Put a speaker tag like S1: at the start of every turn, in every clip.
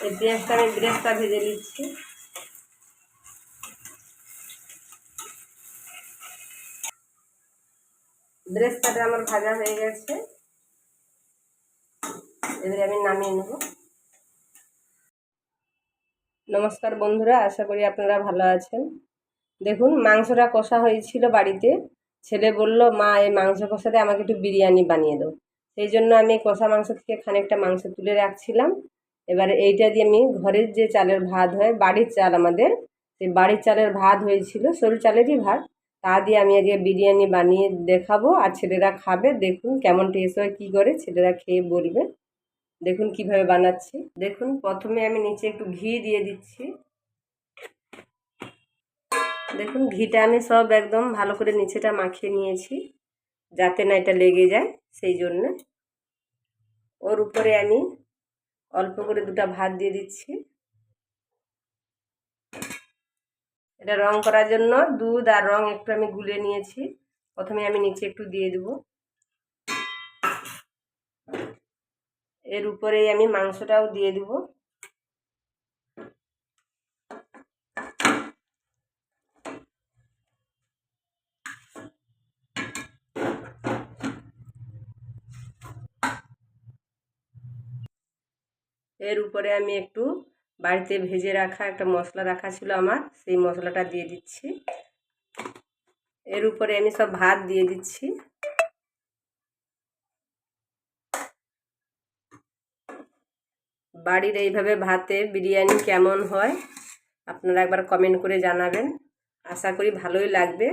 S1: এই পেঁয়াজটা আমি ব্রেস্তা ভেজে নিচ্ছি। ব্রেস্তাটা আমার ভাজা হয়ে গেছে। এবারে আমি নামিয়ে নেব। নমস্কার বন্ধুরা, আশা করি আপনারা ভালো আছেন। দেখুন, মাংসটা কষা হয়েছিল বাড়িতে। ছেলে বলল, মা, এই মাংস কষাতে আমাকে একটু বিরিয়ানি বানিয়ে দাও। সেই জন্য আমি কষা মাংস থেকে খানিকটা মাংস তুলে রাখছিলাম। এবারে এইটা দিয়ে আমি ঘরের যে চালের ভাত হয়, বাড়ির চাল আমাদের, সেই বাড়ির চালের ভাত হয়েছিল, সরু চালেরই ভাত। তা দিয়ে আমি আজকে বিরিয়ানি বানিয়ে দেখাবো, আর ছেলেরা খাবে, দেখুন কেমন টেস্ট হয়, কী করে, ছেলেরা খেয়ে বলবে। দেখুন কীভাবে বানাচ্ছি। দেখুন, প্রথমে আমি নিচে একটু ঘি দিয়ে দিচ্ছি। দেখুন, ঘিটা আমি সব একদম ভালো করে নিচেটা মাখিয়ে নিয়েছি, যাতে না এটা লেগে যায়, সেই জন্য। ওর উপরে আমি অল্প করে দুটা ভাত দিয়ে দিচ্ছি। এটা রং করার জন্য দুধ আর রং একটু আমি গুলে নিয়েছি। প্রথমে আমি নিচে একটু দিয়ে দেব। এর উপরেই আমি মাংসটাও দিয়ে দেব। এর উপরে আমি একটু বাড়িতে ভেজে রাখা একটা মশলা রাখা ছিল আমার, সেই মশলাটা দিয়ে দিচ্ছি। এর উপরে আমি সব ভাত দিয়ে দিচ্ছি। বাড়ির এইভাবে ভাতে বিরিয়ানি কেমন হয়, আপনারা একবার কমেন্ট করে জানাবেন। আশা করি ভালোই লাগবে।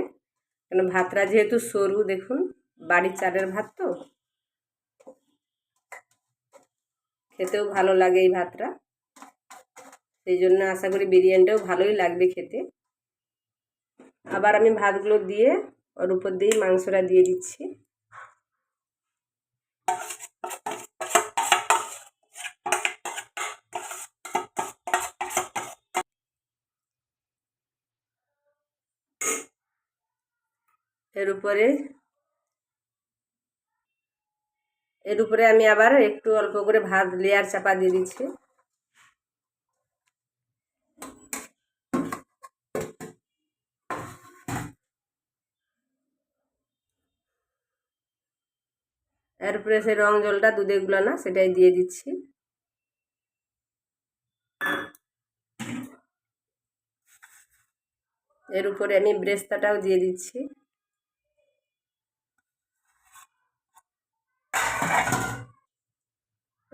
S1: কেন ভাতটা যেহেতু সরু, দেখুন, বাড়ির চালের ভাত তো। খেতেও ভালো লাগে এই ভাতটা। সেই জন্য আশা করি বিরিয়ানিটাও ভালোই লাগবে খেতে। আবার আমি ভাতগুলো দিয়ে ওর উপর দিয়েই মাংসটা দিয়ে দিচ্ছি। এর উপরে এর উপরে আমি আবার একটু অল্প করে ভাত লেয়ার চাপা দিয়ে দিচ্ছি। এর উপরে সেই রং জলটা দুধে গুলানো সেটাই দিয়ে দিচ্ছি। এর উপরে আমি ব্রেস্তাটাও দিয়ে দিচ্ছি।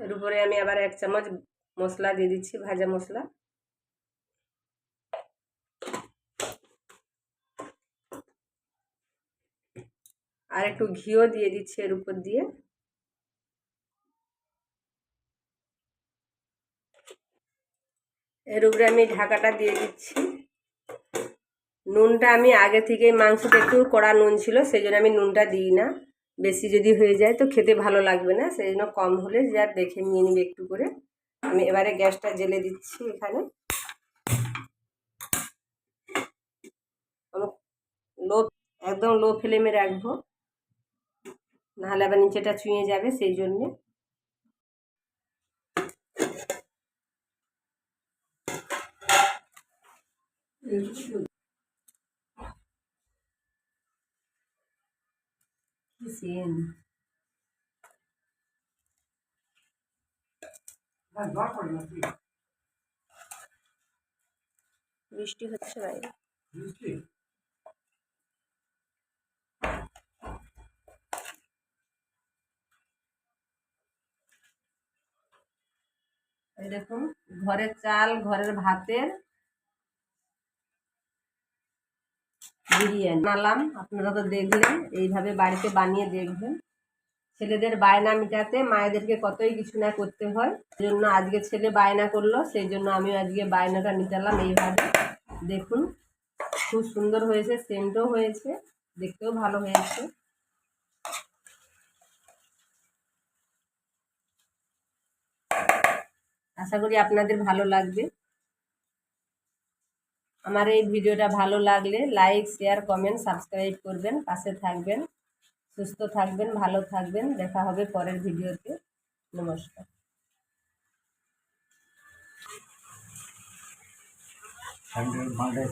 S1: এর উপরে আমি আবার এক চামচ মশলা দিয়ে দিচ্ছি, ভাজা মশলা আর একটু ঘিও দিয়ে দিচ্ছি এর উপর দিয়ে। এর উপরে আমি ঢাকাটা দিয়ে দিচ্ছি। নুনটা আমি আগে থেকে মাংসটা একটু কড়া নুন ছিল, সেই জন্য আমি নুনটা দিই না। বেশি যদি হয়ে যায় তো খেতে ভালো লাগবে না সেই জন্য কম হলে যা দেখে নিয়ে নিবে একটু করে। আমি এবারে গ্যাসটা জেলে দিচ্ছি এখানে। লো, একদম লো ফ্লেমে রাখব। নাহলে আবার নিচেটা চুঁয়ে যাবে সেই জন্যে। সিন বৃষ্টি হচ্ছে বাইরে এই দেখুন ঘরের চাল ঘরের ভাতের বিরিয়ানি বানালাম। আপনারা তো দেখলেন, এইভাবে বাড়িতে বানিয়ে দেখবেন। ছেলেদের বায়না মিটাতে মায়েদেরকে কতই কিছু না করতে হয় জন্য আজকে ছেলে বায়না করল সেই জন্য আমি আজকে বায়নাটা মিটালাম এইভাবে। দেখুন, খুব সুন্দর হয়েছে সেন্টও হয়েছে, দেখতেও ভালো হয়েছে। আশা করি আপনাদের ভালো লাগবে। আমার এই ভিডিওটা ভালো লাগলে লাইক শেয়ার কমেন্ট সাবস্ক্রাইব করবেন, পাশে থাকবেন, সুস্থ থাকবেন, ভালো থাকবেন। দেখা হবে পরের ভিডিওতে। নমস্কার।
S2: মাঠে